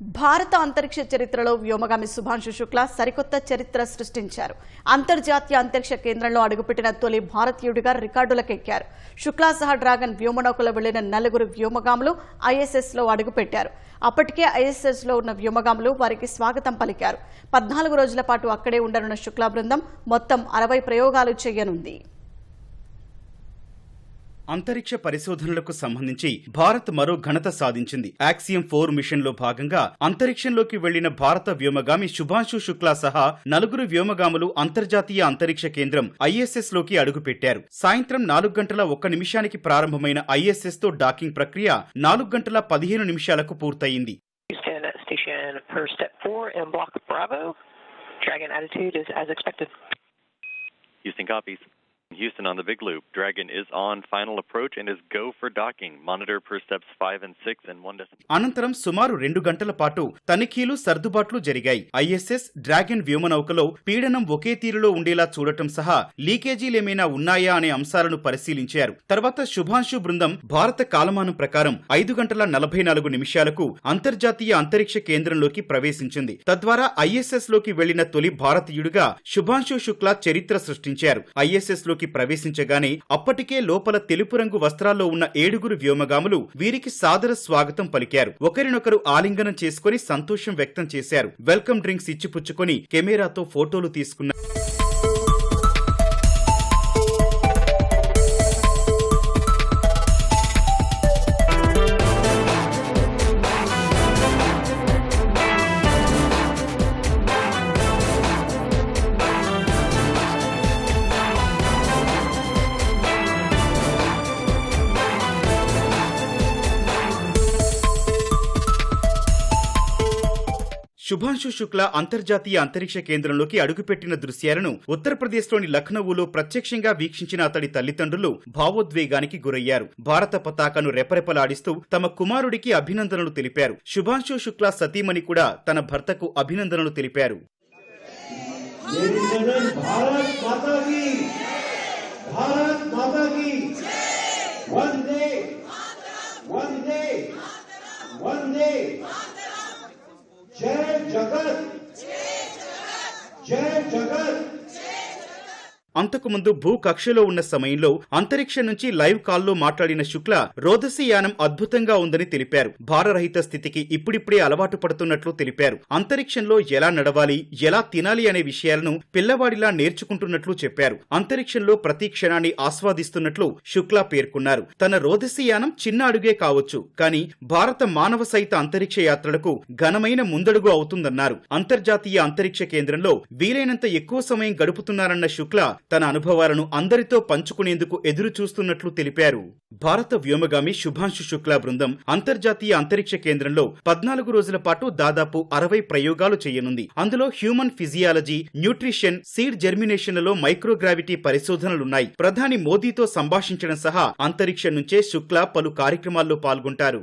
భారత అంతరిక్ష చరిత్రలో వ్యోమగామి శుభాంశు శుక్లా సరికొత్త చరిత్ర సృష్టించారు. అంతర్జాతీయ అంతరిక్ష కేంద్రంలో అడుగుపెట్టిన తొలి భారతీయుడిగా రికార్డులకెక్కారు. శుక్లా సహా డ్రాగన్ వ్యోమనౌకలో వెళ్ళిన నలుగురు వ్యోమగాములు ఐఎస్ఎస్లో అడుగుపెట్టారు. అప్పటికే ఐఎస్ఎస్లో ఉన్న వ్యోమగాములు వారికి స్వాగతం పలికారు. పద్నాలుగు రోజుల పాటు అక్కడే ఉండనున్న శుక్లా బృందం మొత్తం అరవై ప్రయోగాలు చేయనుంది. అంతరిక్ష పరిశోధనలకు సంబంధించి భారత్ మరో ఘనత సాధించింది. యాక్సియం ఫోర్ మిషన్లో భాగంగా అంతరిక్షంలోకి వెళ్ళిన భారత వ్యోమగామి శుభాంశు శుక్లా సహా నలుగురు వ్యోమగాములు అంతర్జాతీయ అంతరిక్ష కేంద్రం ఐఎస్ఎస్లోకి అడుగుపెట్టారు. సాయంత్రం నాలుగు గంటల ఒక్క నిమిషానికి ప్రారంభమైన ఐఎస్ఎస్తో డాకింగ్ ప్రక్రియ నాలుగు గంటల పదిహేను నిమిషాలకు పూర్తయింది. Houston copies. Houston on the big loop. Dragon is on final approach and is go for docking. Monitor per steps 5 and 6 and 1 decimal. అనంతరం సుమారు రెండు గంటల పాటు తనిఖీలు సర్దుబాట్లు జరిగాయి ఐఎస్ఎస్ డ్రాగన్ వ్యోమనౌకలో పీడనం ఒకే తీరులో ఉండేలా చూడటం సహా లీకేజీలేమైనా ఉన్నాయా అనే అంశాలను పరిశీలించారు తర్వాత శుభాంశు బృందం భారత కాలమానం ప్రకారం ఐదు గంటల నలభై నాలుగు నిమిషాలకు అంతర్జాతీయ అంతరిక్ష కేంద్రంలోకి ప్రవేశించింది తద్వారా ఐఎస్ఎస్లోకి వెళ్ళిన తొలి భారతీయుడిగా శుభాంశు శుక్లా చరిత్ర సృష్టించారు ఐఎస్ఎస్లో లోకి ప్రవేశించగానే అప్పటికే లోపల తెలుపు రంగు వస్త్రాల్లో ఉన్న ఏడుగురు వ్యోమగాములు వీరికి సాదర స్వాగతం పలికారు. ఒకరినొకరు ఆలింగనం చేసుకుని సంతోషం వ్యక్తం చేశారు. వెల్కమ్ డ్రింక్స్ ఇచ్చిపుచ్చుకొని కెమెరాతో ఫోటోలు తీసుకున్నారు శుభాంశు శుక్ల అంతర్జాతీయ అంతరిక్ష కేంద్రంలోకి అడుగుపెట్టిన దృశ్యాలను ఉత్తరప్రదేశ్లోని లఖ్నవూలో ప్రత్యక్షంగా వీక్షించిన అతడి తల్లిదండ్రులు భావోద్వేగానికి గురయ్యారు. భారత పతాకను రెపరెపలాడిస్తూ తమ కుమారుడికి అభినందనలు తెలిపారు. శుభాంశు శుక్ల సతీమణి కూడా తన భర్తకు అభినందనలు తెలిపారు. భారత్ మాతా కీ భారత్ మాతా కీ जगत जय जगत అంతకుముందు భూ కక్షలో ఉన్న సమయంలో అంతరిక్షం నుంచి లైవ్ కాల్లో మాట్లాడిన శుక్ల రోదసి యానం అద్భుతంగా ఉందని తెలిపారు. భారరహిత స్థితికి ఇప్పుడిప్పుడే అలవాటు పడుతున్నట్లు తెలిపారు. అంతరిక్షంలో ఎలా నడవాలి ఎలా తినాలి అనే విషయాలను పిల్లవాడిలా నేర్చుకుంటున్నట్లు చెప్పారు. అంతరిక్షంలో ప్రతి క్షణాన్ని ఆస్వాదిస్తున్నట్లు శుక్లా పేర్కొన్నారు. తన రోదసి యానం చిన్న అడుగే కావచ్చు కానీ భారత మానవ సహిత అంతరిక్ష యాత్రలకు ఘనమైన ముందడుగు అవుతుందన్నారు. అంతర్జాతీయ అంతరిక్ష కేంద్రంలో వీలైనంత ఎక్కువ సమయం గడుపుతున్నారన్న శుక్లా తన అనుభవాలను అందరితో పంచుకునేందుకు ఎదురు చూస్తున్నట్లు తెలిపారు. భారత వ్యోమగామి శుభాంశు శుక్లా బృందం అంతర్జాతీయ అంతరిక్ష కేంద్రంలో పద్నాలుగు రోజుల పాటు దాదాపు అరవై ప్రయోగాలు చేయనుంది. అందులో హ్యూమన్ ఫిజియాలజీ న్యూట్రిషన్ సీడ్ జెర్మినేషన్లలో మైక్రోగ్రావిటీ పరిశోధనలున్నాయి. ప్రధాని మోదీతో సంభాషించడం సహా అంతరిక్షం నుంచే శుక్లా పలు కార్యక్రమాల్లో పాల్గొంటారు.